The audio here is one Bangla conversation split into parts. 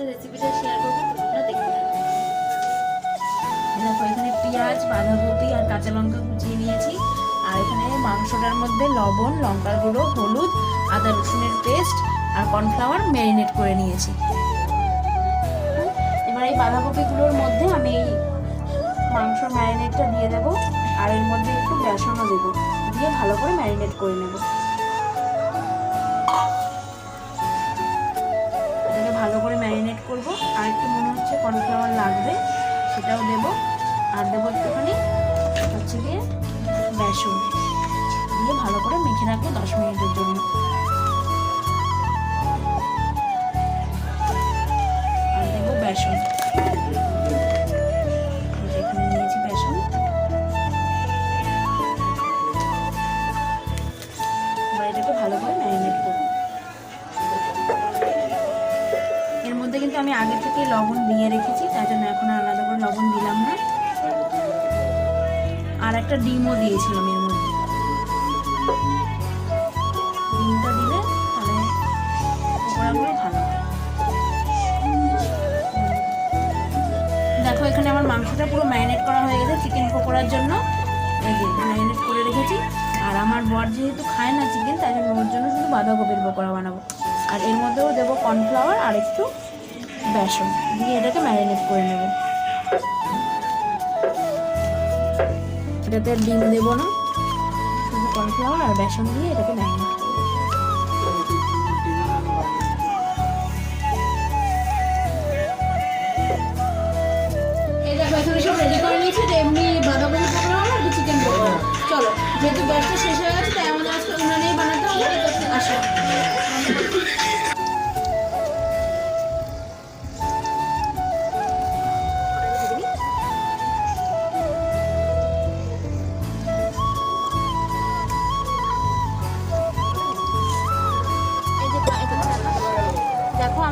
সাথে রেসিপিটা শেয়ার করব, তোমরা দেখতে দেখো, এখানে পেঁয়াজ, বাঁধাকপি আর কাঁচা লঙ্কা কুচিয়ে নিয়েছি। আর এখানে মাংসটার মধ্যে লবণ, লঙ্কার গুঁড়ো, হলুদ, আদা রসুনের পেস্ট আর কর্নফ্লাওয়ার ম্যারিনেট করে নিয়েছি। এবার এই বাঁধাকপিগুলোর মধ্যে আমি এই মাংস ম্যারিনেটটা দিয়ে দেবো। আর এর মধ্যে একটু বেসনও দেবো। দিয়ে ভালো করে ম্যারিনেট করে নেব। ভালো করে ম্যারিনেট করব। আর একটু মনে হচ্ছে কর্নফ্লাওয়ার লাগবে, সেটাও দেবো। আর দেবো একটুখানি হচ্ছে গিয়ে বেসন। দিয়ে ভালো করে মেখে রাখব দশ মিনিটের জন্য। আর দেবো বেসন। ভালো করে ম্যারিনেট আমি আগে থেকে লবণ দিয়ে রেখেছি, তাই জন্য এখন আলাদা করে লবণ দিলাম না। আর একটা ডিমও দিয়েছিলাম এর মধ্যে। ডিমটা দিলে তাহলে পকোড়াগুলো ভালো দেখো, এখানে আমার মাংসটা পুরো ম্যারিনেট করা হয়ে গেছে চিকেন পকোড়ার জন্য। এই ম্যারিনেট করে রেখেছি। আর আমার বর যেহেতু খায় না চিকেন, তাই জন্য ওর জন্য শুধু বাঁধাকপির পকোড়া বানাবো। আর এর মধ্যেও দেবো কর্নফ্লাওয়ার আর একটু বেসন। দিয়ে এটাকে ম্যারিনেট করে নেব। এটাতে ডিম দেবো না। শুধু কর্নফ্লাওয়ার আর বেসন দিয়ে এটাকে ম্যারিনেট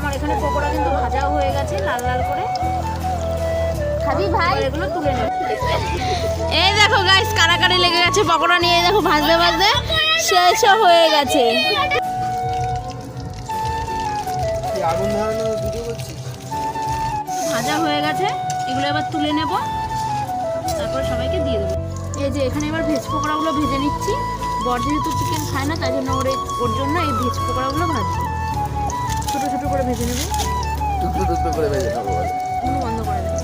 আমার এখানে পকোড়া কিন্তু ভাজাও হয়ে গেছে লাল লাল করে। খাবি ভাই? এগুলো তুলে নেব। এই দেখো গাইস কারাকারি লেগে গেছে পকোড়া নিয়ে দেখো ভাজতে ভাজতে শেষও হয়ে গেছে। ভাজা হয়ে গেছে এগুলো এবার তুলে নেব। তারপর সবাইকে দিয়ে দেবো। এই যে এখানে এবার ভেজ পকোড়াগুলো ভেজে নিচ্ছি। বর যেহেতু চিকেন খায় না তাই জন্য ওর ওর জন্য এই ভেজ পকোড়াগুলো ভাজছি। ছোটো ছোটো করে ভেজে নেব। টুকরো টুকরো করে ভেজে খাব বন্ধ করে দেবো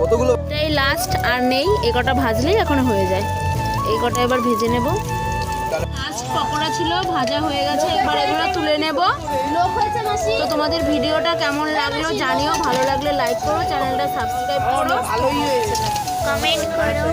কতগুলো? এই লাস্ট আর নেই এই কটা ভাজলেই এখন হয়ে যায়। এই কটা এবার ভেজে নেব। লাস্ট পকোড়া ছিল ভাজা হয়ে গেছে এবার এগুলো তুলে নেব। লোক হয়েছে মাসি। তো তোমাদের ভিডিওটা কেমন লাগল জানিও ভালো লাগলে লাইক করো চ্যানেলটা সাবস্ক্রাইব করো। ভালোই হয়েছে। কমেন্ট করো।